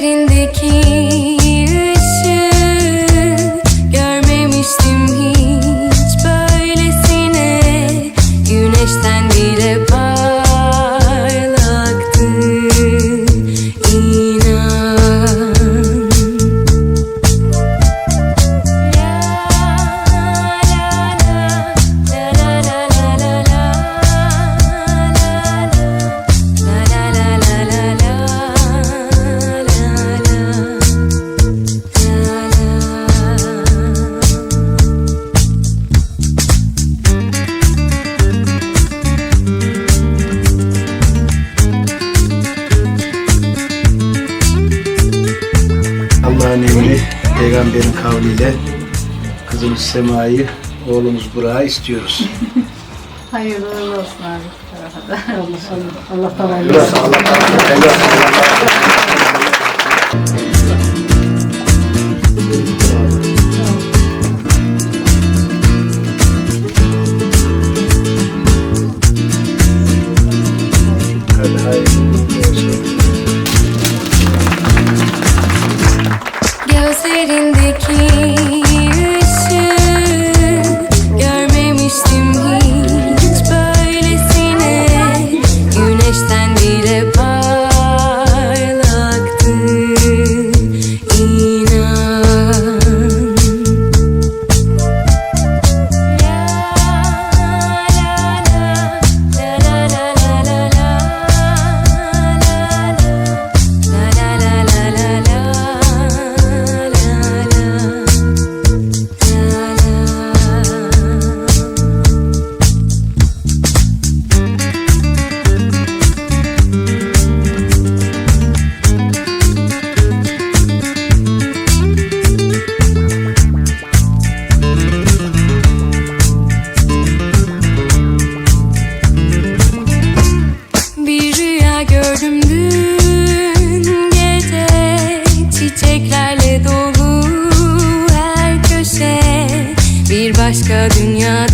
getting peygamberin kavliyle kızımız Sema'yı, oğlumuz Burak'ı istiyoruz. Hayırlı olsun abi. bu tarafa da. Allah Allah Allah Hadi hayırlı olsun. casca de inhada